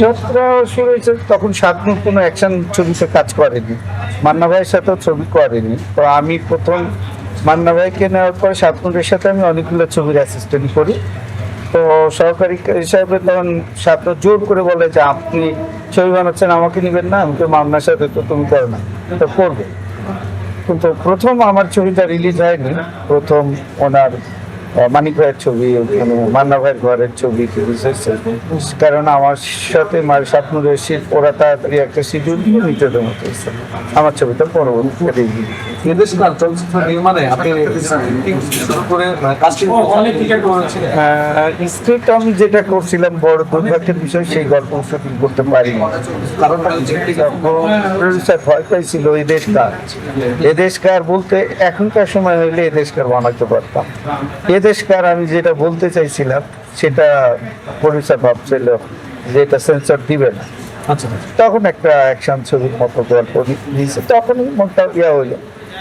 যাত্রা শুরু হয়েছে, তখন শান্তনু কোনো অ্যাকশন ছবিতে কাজ করেনি। মান্না ভাইয়ের সাথেও ছবি করেনি। তো আমি প্রথম মান্না ভাইকে নেওয়ার পরে শান্তনুরের সাথে আমি অনেকগুলো ছবির অ্যাসিস্ট্যান্ট করি। তো সহকারী হিসাবে তখন শান্ত জোর করে বলে যে, আপনি ছবি বানাচ্ছেন, আমাকে নেবেন না আমি তো মান্নার সাথে তো তুমি করো না। তো করবে। কিন্তু প্রথম আমার ছবিটা রিলিজ হয়নি। প্রথম ওনার মানিক ভাইয়ের ছবি মান্না ভাইয়ের ঘরের ছবি কারণ আমার সাথে মার স্বপ্ন রয়েছে ওরা তাড়াতাড়ি একটা শিডিউল নিতে দেবো। আমার ছবিটা পরবর্তীতে রিলিজ নির্দেশনা চলচ্চিত্র নির্মাণে আপনি করে কাস্টিং অনেক টিকিট করেছিলেন। স্ক্রিপ্ট আমি যেটা করছিলাম বড় দুর্ভাগ্যের বিষয় সেই গল্প শুটিং করতে পারিনি। কারণটা প্রডিউসার ভয় পাইছিল এই দেশকার এ দেশকার বলতে এখনকার সময় হইলে এ দেশকার বানাতে পারতাম। এদেশকার আমি যেটা বলতে চাইছিলাম সেটা প্রডিউসার ভাবছিল যে এটা সেন্সর দিবে না। আচ্ছা। তখন একটা অ্যাকশন ছবির মতো গল্প দিয়েছে তখনই মনটা ইয়া হইল।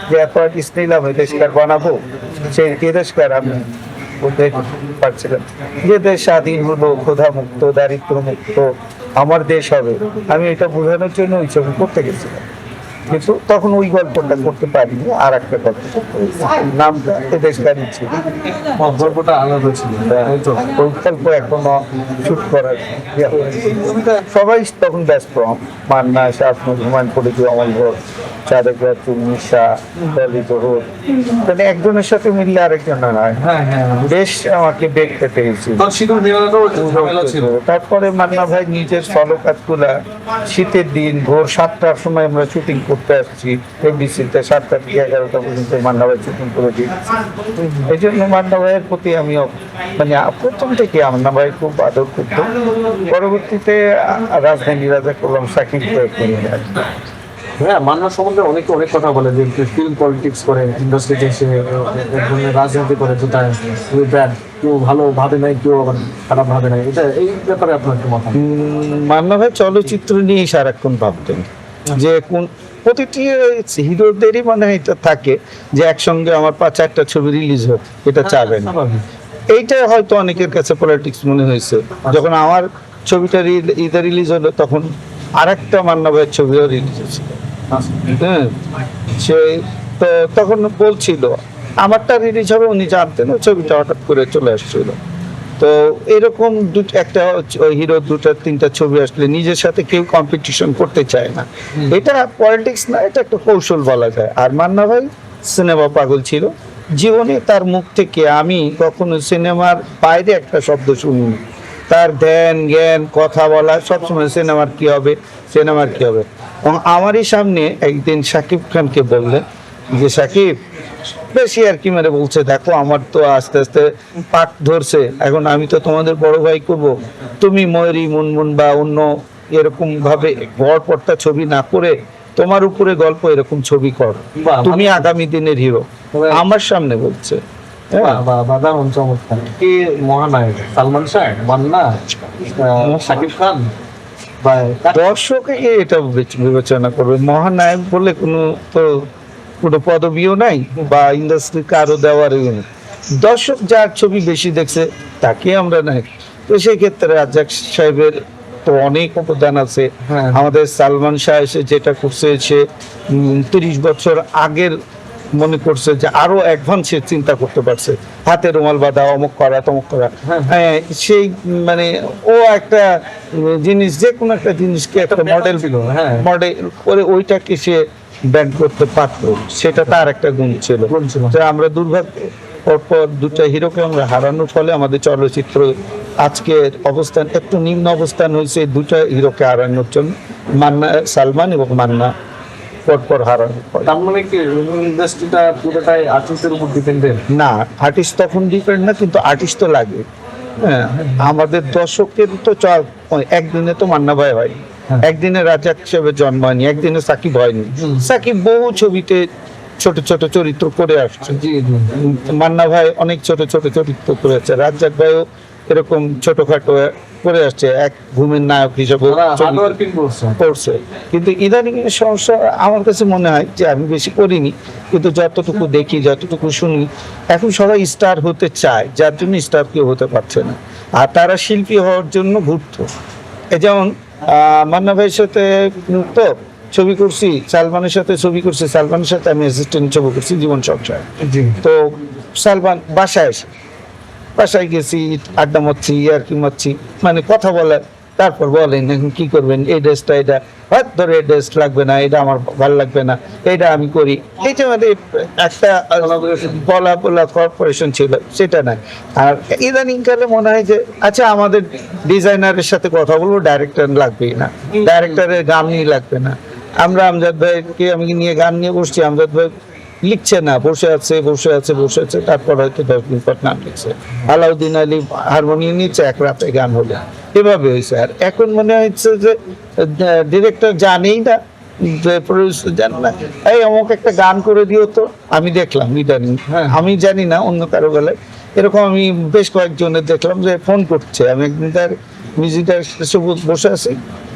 যে আর্টিস্ট নিলাম এই বানাবো? সেই দেশকার আমি বলতে পারছিলাম যে দেশ স্বাধীন হলো ক্ষুধা মুক্ত দারিদ্র মুক্ত আমার দেশ হবে। আমি এটা বোঝানোর জন্য ওই ছবি করতে গেছিলাম। কিন্তু তখন ওই গল্পটা করতে পারিনি আর একটা গল্প। নামটা এ দেশকারই ছিল। গল্পটা আলাদা ছিল ওই গল্প এখনও শুট করার সবাই তখন ব্যস্ত। মান্না শাহ হুমায়ুন ফরিদ অমল ঘোষ চাঁদেকা দলি জহুর মানে একজনের সাথে মিললে আরেকজন নয় হ্যাঁ। হ্যাঁ বেশ আমাকে দেখতে ছিল। তারপরে মান্না ভাই নিজের সলো কাজগুলা শীতের দিন ভোর সাতটার সময় আমরা শুটিং করতে আসছি। এবিসিতে সাতটা থেকে এগারোটা পর্যন্ত মান্না ভাই শুটিং করে দিয়েছি। এই জন্য মান্না ভাইয়ের প্রতি আমি মানে প্রথম থেকে মান্না ভাই খুব আদর করতাম পরবর্তীতে রাজধানী রাজা করলাম সাকিব প্রয়োগ করে। হ্যাঁ মান্না সম্বন্ধে অনেকে অনেক কথা বলে যে ফিল্ম পলিটিক্স করে ইন্ডাস্ট্রিতে এসে এক ধরনের রাজনীতি করে যেটা খুবই ব্যাড কেউ ভালো ভাবে নাই কেউ আবার খারাপ ভাবে নাই। এটা এই ব্যাপারে আপনার কি মতামত? মান্না ভাই চলচ্চিত্র নিয়ে সারাক্ষণ ভাবতেন যে কোন প্রতিটি হিরোদেরই মানে এটা থাকে যে একসঙ্গে আমার পাঁচ একটা ছবি রিলিজ হোক এটা চাবেন স্বাভাবিক। এইটা হয়তো অনেকের কাছে পলিটিক্স মনে হয়েছে। যখন আমার ছবিটা ঈদে রিলিজ হলো তখন আরেকটা মান্না ভাইয়ের ছবিও রিলিজ হয়েছিল। হ্যাঁ সে তো তখন বলছিল আমারটা রিলিজ হবে উনি জানতেন। ওই ছবিটা হঠাৎ করে চলে আসছিল। তো এরকম দুটো একটা হিরো দুটো তিনটা ছবি আসলে নিজের সাথে কেউ কম্পিটিশন করতে চায় না। এটা পলিটিক্স না এটা একটা কৌশল বলা যায়। আর মান্না ভাই সিনেমা পাগল ছিল। জীবনে তার মুখ থেকে আমি কখনো সিনেমার বাইরে একটা শব্দ শুনিনি। তার ধ্যান জ্ঞান কথা বলা সবসময় সিনেমার কি হবে সিনেমার কি হবে। এবং আমারই সামনে একদিন সাকিব খানকে বললেন যে সাকিব বেশি আর কি মানে বলছে দেখো আমার তো আস্তে আস্তে পাট ধরছে এখন আমি তো তোমাদের বড় ভাই করব। তুমি ময়ূরী মুনমুন বা অন্য এরকম ভাবে বড় পর্দা ছবি না করে তোমার উপরে গল্প এরকম ছবি কর। তুমি আগামী দিনের হিরো। আমার সামনে বলছে। দারুণ চমৎকার কে মহানায়ক? সালমান শাহ মান্না শাকিব খান দর্শকে এটা বিবেচনা করবে? মহানায়ক বলে কোনো তো কোনো পদবিও নাই বা ইন্ডাস্ট্রি কারও দেওয়ার নেই। দর্শক যার ছবি বেশি দেখছে তাকে আমরা নাই। তো সেই ক্ষেত্রে রাজ্জাক সাহেবের তো অনেক অবদান আছে। হ্যাঁ। আমাদের সালমান শাহ এসে যেটা করছে সে তিরিশ বছর আগের মনে করছে যে আরও অ্যাডভান্সে চিন্তা করতে পারছে। হাতে রুমাল বাঁধা অমুক করা তমুক করা। হ্যাঁ। হ্যাঁ। সেই মানে ও একটা জিনিস যে কোনো একটা জিনিসকে একটা মডেল ছিল, হ্যাঁ। মডেল করে ওইটাকে সে ব্যান্ড করতে পারতো। সেটা তার একটা গুণ ছিল। আমরা দুর্ভাগ্য পরপর দুটা হিরোকে আমরা হারানোর ফলে আমাদের চলচ্চিত্র আজকের অবস্থান একটু নিম্ন অবস্থান হয়েছে দুটা হিরোকে হারানোর জন্য। মান্না সালমান এবং মান্না। পরপর হারানোর ফলে তার মানে কি ইন্ডাস্ট্রিটা পুরোটাই আর্টিস্টের উপর ডিপেন্ডেন্ট না আর্টিস্ট তখন ডিপেন্ড না কিন্তু আর্টিস্ট তো লাগে। হ্যাঁ। আমাদের দর্শকের তো চ- একদিনে তো মান্না ভাই হয়। হ্যাঁ। একদিনে রাজা হিসেবে জন্ম হয়নি একদিনে সাকিব হয়নি। সাকিব বহু ছবিতে ছোট ছোট চরিত্র করে আসছে। মান্না ভাই অনেক ছোট ছোট চরিত্র করেছে। রাজ্জাক ভাইও এরকম ছোটখাটো করে আসছে এক ঘুমের নায়ক হিসেবে করছে। করছে। কিন্তু ইদানিং সমস্যা আমার কাছে মনে হয় যে আমি বেশি করিনি কিন্তু যতটুকু দেখি যতটুকু শুনি এখন সবাই স্টার হতে চায় যার জন্য স্টার কেউ হতে পারছে না। আর তারা শিল্পী হওয়ার জন্য ঘুরতো এই যেমন আহ, মান্না ভাইয়ের সাথে তো ছবি করছি সালমানের সাথে ছবি করছি সালমানের সাথে আমি অ্যাসিস্ট্যান্ট ছবি করছি জীবন সংসার। তো সালমান বাসায় এসে বাসায় গেছি আড্ডা মারছি আর কি মারছি মানে কথা বলে তারপর বলেন এখন কি করবেন এই ড্রেসটা এটা হাত ধরে এই ড্রেস লাগবে না এটা আমার ভালো লাগবে না এটা আমি করি। এইটা মানে একটা বলা বলা কর্পোরেশন ছিল সেটা নাই আর ইদানিং কালে মনে হয় যে আচ্ছা আমাদের ডিজাইনারের সাথে কথা বলব ডাইরেক্টর লাগবেই না ডাইরেক্টরের গান নিয়ে লাগবে না। আমরা আমজাদ ভাইকে আমি নিয়ে গান নিয়ে বসছি আমজাদ ভাই লিখছে না, বসে আছে বসে আছে বসে আছে, তারপর হয়তো দশ দিন পর নাম লিখছে। আলাউদ্দিন আলী হারমোনিয়াম নিচ্ছে এক রাতে গান হলে। এভাবে হয়েছে। আর এখন মনে হচ্ছে যে ডিরেক্টর জানেই না প্রডিউসার জানে না। এই অমুক একটা গান করে দিও তো। আমি দেখলাম, ইদানিং। হ্যাঁ। আমি জানি না, অন্য কারও বেলায় এরকম আমি বেশ কয়েকজনের দেখলাম যে ফোন করছে। আমি একদিন তার মিউজিকার বসে আছি,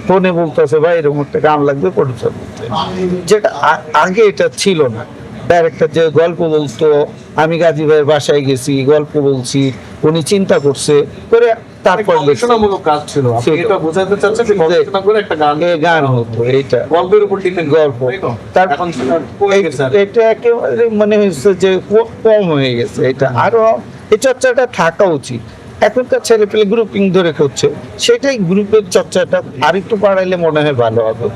ফোনে বলতেছে, ভাই, এরকম একটা গান লাগবে প্রডিউসার যেটা আগে এটা ছিল না। ডাইরেক্টর যে গল্প বলতো আমি গাজী ভাইয়ের বাসায় গেছি গল্প বলছি উনি চিন্তা করছে। করে তারপর গবেষণামূলক কাজ ছিল। আপনি এটা বোঝাতে চাচ্ছেন যে গবেষণা করে একটা গান গান হতো এইটা। গল্পের উপর ডিপেন্ড গল্প। তার তার এখন সেটা কমে এই- গেছে আর। এটা একেবারে মনে হয়েছে যে কম হয়ে গেছে এটা। আরও এই চর্চাটা থাকা উচিত। এখনকার ছেলে পেলে গ্রুপিং ধরে করছে সেটাই গ্রুপের চর্চাটা। আরেকটু বাড়াইলে মনে হয় ভালো হবে।